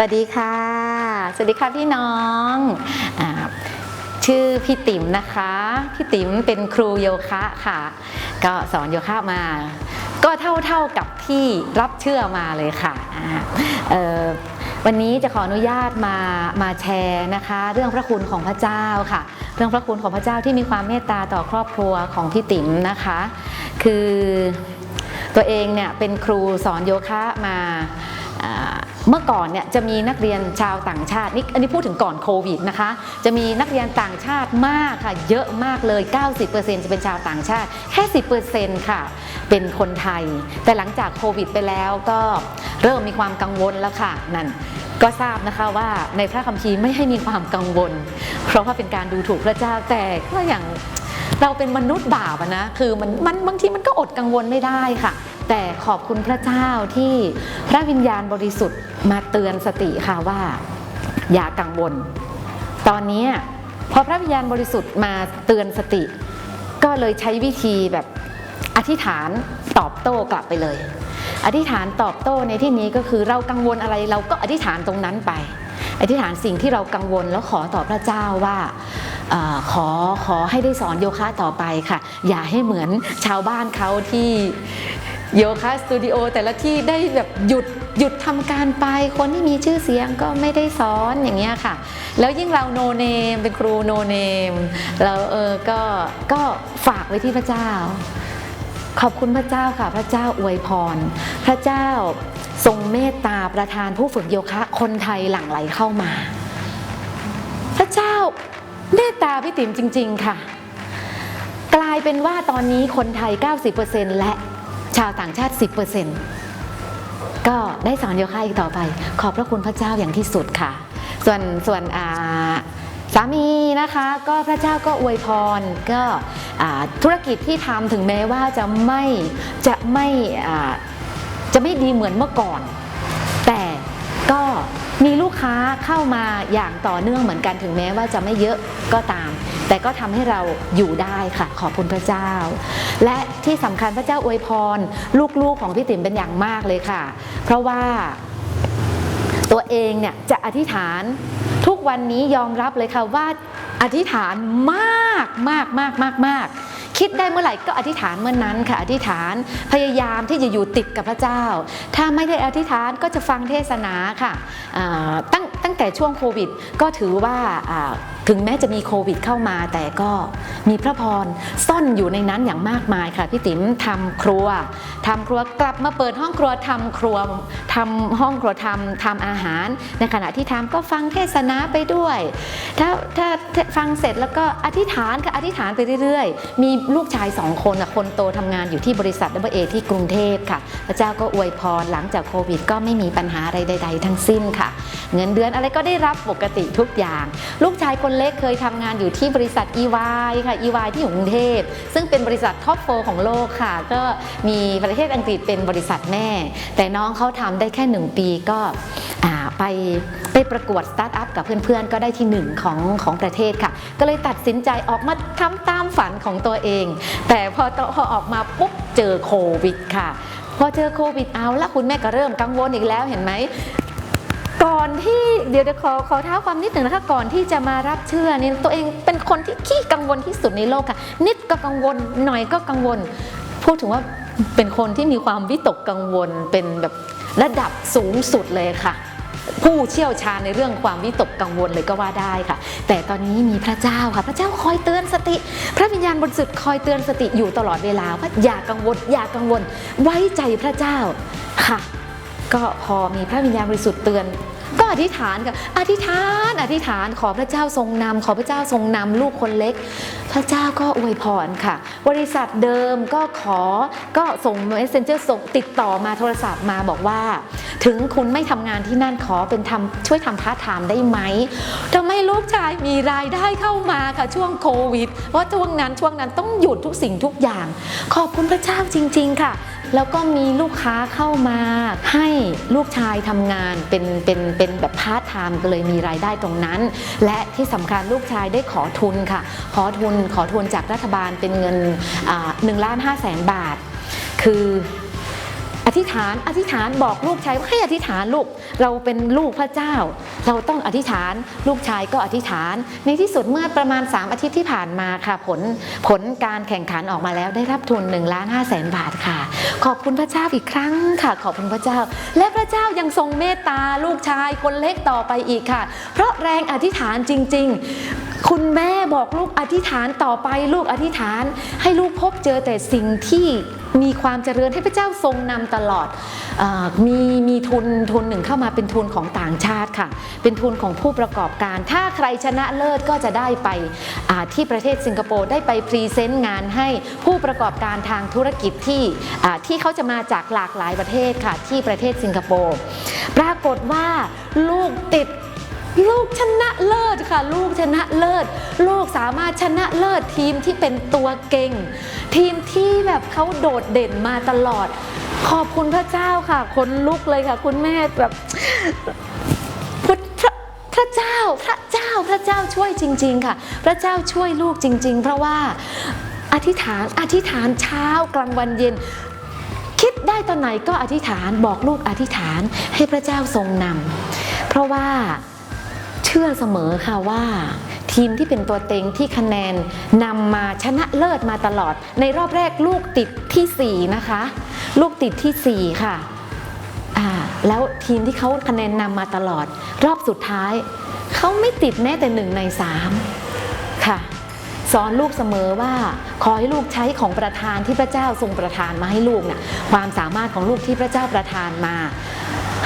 วัสดีค่ะ สวัสดีค่ะพี่น้องอชื่อพี่ติ๋มนะคะ พี่ติ๋มเป็นครูโยคะค่ะ ก็สอนโยคะมา ก็เท่าเท่าๆกับที่รับเชื่อมาเลยค่ะวันนี้จะขออนุญาตมามาแชร์นะคะ เรื่องพระคุณของพระเจ้าค่ะ เรื่องพระคุณของพระเจ้าที่มีความเมตตาต่อครอบครัวของพี่ติ๋มนะคะ คือตัวเองเนี่ยเป็นครูสอนโยคะมา เมื่อก่อนเนี่ยจะมีนักเรียนชาวต่างชาตินี่อันนี้พูดถึงก่อนโควิดนะคะ จะมีนักเรียนต่างชาติมากค่ะ เยอะมากเลย 90%จะเป็นชาวต่างชาติ แค่ 10%ค่ะ เป็นคนไทย แต่หลังจากโควิดไปแล้วก็เริ่มมีความกังวลแล้วค่ะนั่นก็ทราบนะคะว่าในพระคัมภีร์ไม่ให้มีความกังวล เพราะว่าเป็นการดูถูกพระเจ้าแต่ก็อย่างเราเป็นมนุษย์บาปนะคือมันมันบางทีมันก็อดกังวลไม่ได้ค่ะ แต่ขอบคุณพระเจ้าที่พระวิญญาณบริสุทธิ์มาเตือนสติค่ะว่า อย่ากังวล ตอนนี้พอพระวิญญาณบริสุทธิ์มาเตือนสติ ก็เลยใช้วิธีแบบอธิษฐานตอบโต้กลับไปเลย อธิษฐานตอบโต้ในที่นี้ก็คือเรากังวลอะไรเราก็อธิษฐานตรงนั้นไป อธิษฐานสิ่งที่เรากังวลแล้วขอต่อพระเจ้าว่าอขอขอให้ได้สอนโยคะต่อไปค่ะ อย่าให้เหมือนชาวบ้านเขาที่ โยคะสตูดิโอแต่ละที่ได้แบบหยุดหยุดทำการไปคนที่มีชื่อเสียงก็ไม่ได้สอนอย่างเงี้ยค่ะ แล้วยิ่งเราโนเนมเป็นครูโนเนมเราเออก็ก็ฝากไว้ที่พระเจ้า ขอบคุณพระเจ้าค่ะ พระเจ้าอวยพร พระเจ้าทรงเมตตาประทานผู้ฝึกโยคะคนไทยหลั่งไหลเข้ามา พระเจ้าเมตตาพี่ติ๋มจริง ๆ ค่ะ กลายเป็นว่าตอนนี้คนไทย 90%และ ชาวต่างชาติ 10%ก็ได้สอนโยคะอีกต่อไป ขอบพระคุณพระเจ้าอย่างที่สุดค่ะ ส่วนส่วนสามีนะคะก็พระเจ้าก็อวยพรก็ธุรกิจที่ทำถึงแม้ว่าจะไม่จะไม่จะไม่ดีเหมือนเมื่อก่อน มีลูกค้าเข้ามาอย่างต่อเนื่องเหมือนกันถึงแม้ว่าจะไม่เยอะก็ตาม แต่ก็ทำให้เราอยู่ได้ค่ะ ขอบคุณพระเจ้า และที่สำคัญพระเจ้าอวยพร ลูกๆของพี่ติ๋มเป็นอย่างมากเลยค่ะ เพราะว่าตัวเองเนี่ยจะอธิษฐานทุกวันนี้ยอมรับเลยค่ะว่าอธิษฐานมากมากมากมากมาก คิดได้เมื่อไหร่ก็อธิษฐานเมื่อนนั้นค่ะ อธิษฐานพยายามที่จะอยู่ติดกับพระเจ้า ถ้าไม่ได้อธิษฐานก็จะฟังเทศนาค่ะตั้ง ตั้งแต่ช่วงโควิดก็ถือว่าถึงแม้จะมีโควิดเข้ามา แต่ก็มีพระพรซ่อนอยู่ในนั้นอย่างมากมายค่ะพี่ติ๋มทำครัวทำครัวกลับมาเปิดห้องครัวทำครัวทำห้องครัวทำทำอาหาร ในขณะที่ทำก็ฟังเทศนาไปด้วย ถ้าถ้าฟังเสร็จแล้วก็อธิษฐานค่ะอธิษฐานไปเรื่อยๆ มีลูกชายสองคนนะคนโตทำงานอยู่ที่บริษัท w a ที่กรุงเทพค่ะ พระเจ้าก็อวยพรหลังจากโควิด ก็ไม่มีปัญหาอะไรใด ๆ ทั้งสิ้นค่ะ เงินเดือนอะไรก็ได้รับปกติทุกอย่าง ลูกชายคนเล็กเคยทำงานอยู่ที่บริษัท EY ค่ะ EY ที่อยู่กรุงเทพซึ่งเป็นบริษัทท็อปโฟของโลกค่ะ ก็มีประเทศอังกฤษเป็นบริษัทแม่ แต่น้องเขาทำได้แค่หนึ่งปีก็ไปไปประกวดสตาร์ทอัพกับเพื่อนๆ ก็ได้ที่หนึ่งของของประเทศค่ะ ก็เลยตัดสินใจออกมาทำตามฝันของตัวเอง แต่พอพอออกมาปุ๊บเจอโควิดค่ะพอเจอโควิดเอาละคุณแม่ก็เริ่มกังวลอีกแล้วเห็นไหม ก่อนที่เดี๋ยวเดี๋ยวขอขอเท้าความนิดหนึ่งนะคะก่อนที่จะมารับเชื่อนี่ตัวเองเป็นคนที่ขี้กังวลที่สุดในโลกค่ะ นิดก็กังวลหน่อยก็กังวล พูดถึงว่าเป็นคนที่มีความวิตกกังวลเป็นแบบระดับสูงสุดเลยค่ะ ผู้เชี่ยวชาญในเรื่องความวิตกกังวลเลยก็ว่าได้ค่ะ แต่ตอนนี้มีพระเจ้าค่ะ พระเจ้าคอยเตือนสติ พระวิญญาณบริสุทธิ์คอยเตือนสติอยู่ตลอดเวลาว่าอย่ากังวลอย่ากังวลไว้ใจพระเจ้าค่ะ ก็พอมีพระวิญญาณบริสุทธิ์เตือน ก็อธิษฐานค่ะอธิษฐานอธิษฐานขอพระเจ้าทรงนำขอพระเจ้าทรงนำลูกคนเล็ก พระเจ้าก็อวยพรค่ะ บริษัทเดิมก็ขอก็ส่ง messenger ส่งติดต่อมาโทรศัพท์มาบอกว่า ถึงคุณไม่ทำงานที่นั่นขอเป็นทำช่วยทำพาร์ทไทม์ได้ไหมทำให้ลูกชายมีรายได้เข้ามาค่ะช่วงโควิดเพราะช่วงนั้นช่วงนั้นต้องหยุดทุกสิ่งทุกอย่าง ขอบคุณพระเจ้าจริง ๆ ค่ะ แล้วก็มีลูกค้าเข้ามาให้ลูกชายทำงานเป็นเป็นเป็นแบบพาร์ทไทม์ก็เลยมีรายได้ตรงนั้น และที่สำคัญลูกชายได้ขอทุนค่ะ ขอทุนขอทุนจากรัฐบาลเป็นเงินหนึ่งล้านห้าแสนบาท คือ อธิษฐานอธิษฐานบอกลูกชายว่าให้อธิษฐานลูกเราเป็นลูกพระเจ้า เราต้องอธิษฐานลูกชายก็อธิษฐาน ในที่สุดเมื่อประมาณ 3 อาทิตย์ที่ผ่านมาค่ะผลผลการแข่งขันออกมาแล้วได้รับทุน1ล้าน5แสนบาทค่ะ ขอบคุณพระเจ้าอีกครั้งค่ะ ขอบคุณพระเจ้า และพระเจ้ายังทรงเมตตาลูกชายคนเล็กต่อไปอีกค่ะ เพราะแรงอธิษฐานจริง ๆ คุณแม่บอกลูกอธิษฐานต่อไปลูกอธิษฐาน ให้ลูกพบเจอแต่สิ่งที่มีความเจริญให้พระเจ้าทรงนำตลอดอมีมีทุนทุนหนึ่งเข้ามาเป็นทุนของต่างชาติค่ะ เป็นทุนของผู้ประกอบการ ถ้าใครชนะเลิศก็จะได้ไปที่ประเทศสิงคโปร์ได้ไปพรีเซนต์งานให้ผู้ประกอบการทางธุรกิจที่ที่เขาจะมาจากหลากหลายประเทศค่ะที่ประเทศสิงคโปร์ปรากฏว่าลูกติด ลูกชนะเลิศค่ะ ลูกชนะเลิศ ลูกสามารถชนะเลิศทีมที่เป็นตัวเก่ง ทีมที่แบบเขาโดดเด่นมาตลอด ขอบคุณพระเจ้าค่ะคนลุกเลยค่ะ คุณแม่แบบพระพระเจ้าพระเจ้าพระเจ้าช่วยจริง ๆ ค่ะ พระเจ้าช่วยลูกจริง ๆ เพราะว่าอธิษฐานอธิษฐานเช้ากลางวันเย็น คิดได้ตอนไหนก็อธิษฐานบอกลูกอธิษฐานให้พระเจ้าทรงนำเพราะว่า ชื่อเสมอค่ะว่า ทีมที่เป็นตัวเต็งที่คะแนนนำมาชนะเลิศมาตลอด ในรอบแรกลูกติดทีสี่4 นะคะ ลูกติดทีสี่4 ค่ะอ่าแล้วทีมที่เขาคะแนนนำมาตลอด รอบสุดท้าย เขาไม่ติดแม้แต่หนึ่งในสามค่ะ สอนลูกเสมอว่า ขอให้ลูกใช้ของประทานที่พระเจ้าทรงประทานมาให้ลูกน่ะความสามารถของลูกที่พระเจ้าประทานมา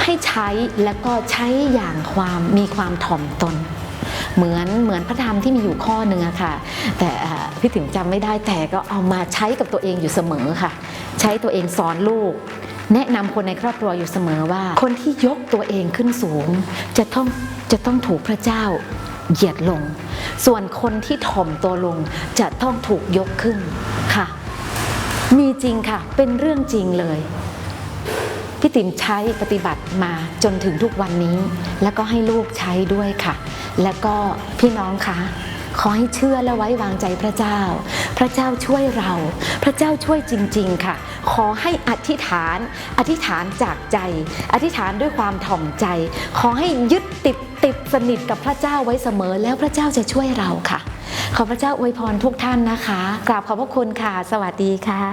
ให้ใช้แล้วก็ใช้อย่างความมีความถ่อมตน เหมือนเหมือนพระธรรมที่มีอยู่ข้อหนึ่งอะค่ะ แต่พี่ถึงจำไม่ได้แต่ก็เอามาใช้กับตัวเองอยู่เสมอค่ะ ใช้ตัวเองสอนลูก แนะนำคนในครอบครัวอยู่เสมอว่า คนที่ยกตัวเองขึ้นสูง จะต้องจะต้องถูกพระเจ้าเหยียดลง ส่วนคนที่ถ่อมตัวลงจะต้องถูกยกขึ้นค่ะ มีจริงค่ะ เป็นเรื่องจริงเลย พี่ติ๋มใช้ปฏิบัติมาจนถึงทุกวันนี้ แล้วก็ให้ลูกใช้ด้วยค่ะ แล้วก็พี่น้องคะขอให้เชื่อและไว้วางใจพระเจ้า พระเจ้าช่วยเรา พระเจ้าช่วยจริง ๆ ค่ะ ขอให้อธิษฐาน อธิษฐานจากใจ อธิษฐานด้วยความถ่อมใจ ขอให้ยึดติดติดสนิทกับพระเจ้าไว้เสมอ แล้วพระเจ้าจะช่วยเราค่ะ ขอพระเจ้าอวยพรทุกท่านนะคะ กราบขอบพระคุณค่ะ สวัสดีค่ะ